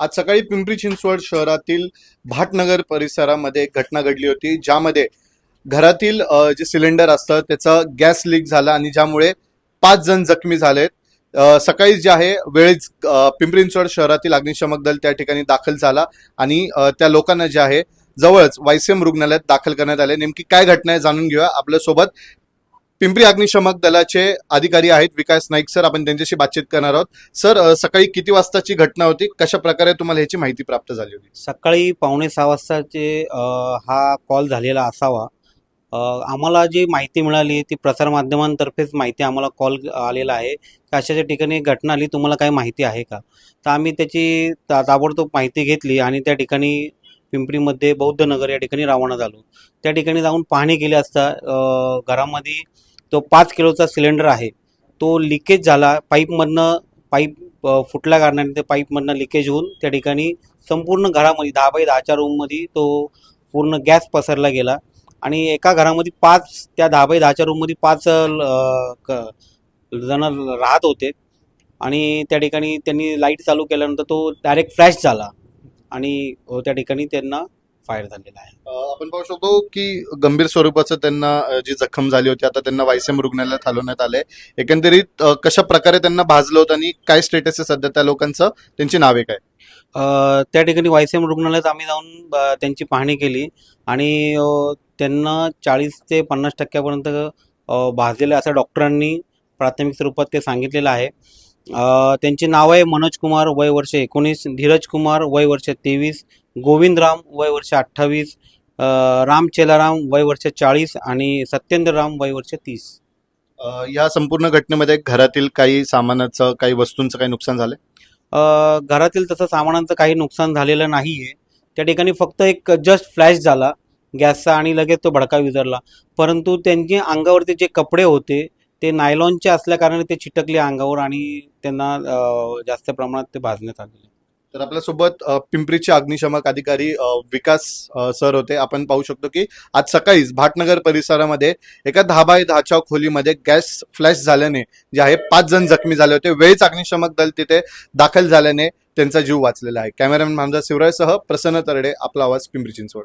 आज सकाळी पिंपरी चिंचवड शहरातील भाटनगर परिसरामध्ये एक घटना घडली होती ज्यामध्ये घरातील जे सिलेंडर असतं त्याचा गॅस लीक झाला आणि ज्यामुळे पाच जण जखमी झालेत. सकाळी जे आहे वेळीच पिंपरी चिंचवड शहरातील अग्निशमक दल त्या ठिकाणी दाखल झाला आणि त्या लोकांना जे आहे जवळच वायसीएम रुग्णालयात दाखल करण्यात आले. नेमकी काय घटना आहे जाणून घेऊया. आपल्यासोबत पिंपरी अग्निशमक दलाचे अधिकारी आहेत विकास नाईक सर. आपण त्यांच्याशी बातचीत करणार आहोत. सर सकाळी किती वाजताची घटना होती? कशा प्रकारे तुम्हाला ह्याची माहिती प्राप्त झाली होती? सकाळी पावणे सहा वाजताचे हा कॉल झालेला असावा. आम्हाला जी माहिती मिळाली ती प्रसारमाध्यमांतर्फेच माहिती आम्हाला कॉल आलेला आहे. की अशाच्या ठिकाणी घटना आली तुम्हाला काही माहिती आहे का? तर आम्ही त्याची ता- ताबडतोब माहिती घेतली आणि त्या ठिकाणी पिंपरीमध्ये बौद्ध नगर या ठिकाणी रवाना झालो. त्या ठिकाणी जाऊन पाहणी केली असता घरामध्ये तो पाच किलोचा सिलेंडर आहे. तो लिकेज झाला पाईपमधनं पाईप फुटल्या कारणाने ते पाईपमधनं लिकेज होऊन त्या ठिकाणी संपूर्ण घरामध्ये दहा बाय दहाच्या रूममध्ये तो पूर्ण गॅस पसरला गेला. आणि एका घरामध्ये पाच त्या दहा बाय दहाच्या रूममध्ये पाच क- जण राहत होते. आणि त्या ठिकाणी त्यांनी लाइट चालू केल्यानंतर तो डायरेक्ट फ्लॅश झाला. आणि त्या ठिकाणी त्यांना फायर झालेला आहे. आपण पाहू शकतो की गंभीर स्वरूपाचं त्यांना जी जखम झाली होती आता त्यांना वायसीएम रुग्णालयात हलवण्यात आलंय. एकंदरीत कशा प्रकारे त्यांना भाजलं होतं आणि काय स्टेटस आहे सध्या त्या लोकांचं? त्यांची नावे काय? त्या ठिकाणी वायसीएम रुग्णालयात आम्ही जाऊन त्यांची पाहणी केली आणि त्यांना चाळीस ते पन्नास टक्क्यापर्यंत भाजलेलं असं डॉक्टरांनी प्राथमिक स्वरूपात ते सांगितलेलं आहे. त्यांची नाव आहे मनोज कुमार वय वर्ष एकोणीस धीरज कुमार वय वर्ष तेवीस गोविंदराम वय वर्ष अठ्ठावीस राम चेलाराम वय वर्ष चाळीस आणि सत्येंद्र राम वय वर्ष तीस. अ, या संपूर्ण घटनेमध्ये घरातील काही सामानाचं काही वस्तूंचं काही नुकसान झालंय? अ, घरातील तसं सामानांचं काही नुकसान झालेलं नाही आहे त्या ठिकाणी फक्त एक जस्ट फ्लॅश झाला. गॅसचा आणि लगेच तो भडका विझरला. परंतु त्यांचे अंगावरती जे कपडे होते ते नायलॉनचे असल्याकारणाने ते चिटकले अंगावर आणि त्यांना जास्त प्रमाणात ते भाजण्यात आलेले तर आपल्यासोबत पिंपरीचे अग्निशमक अधिकारी विकास सर होते. आपण पाहू शकतो की आज सकाळीच भाटनगर परिसरामध्ये एका दहा बाय दहाच्या खोलीमध्ये गॅस फ्लॅश झाल्याने जे आहे पाच जण जखमी झाले होते. वेळीच अग्निशमक दल तिथे दाखल झाल्याने त्यांचा जीव वाचलेला आहे. कॅमेरामॅन मामदा शिवरायसह प्रसन्न तरडे आपला आवाज पिंपरी चिंचवड.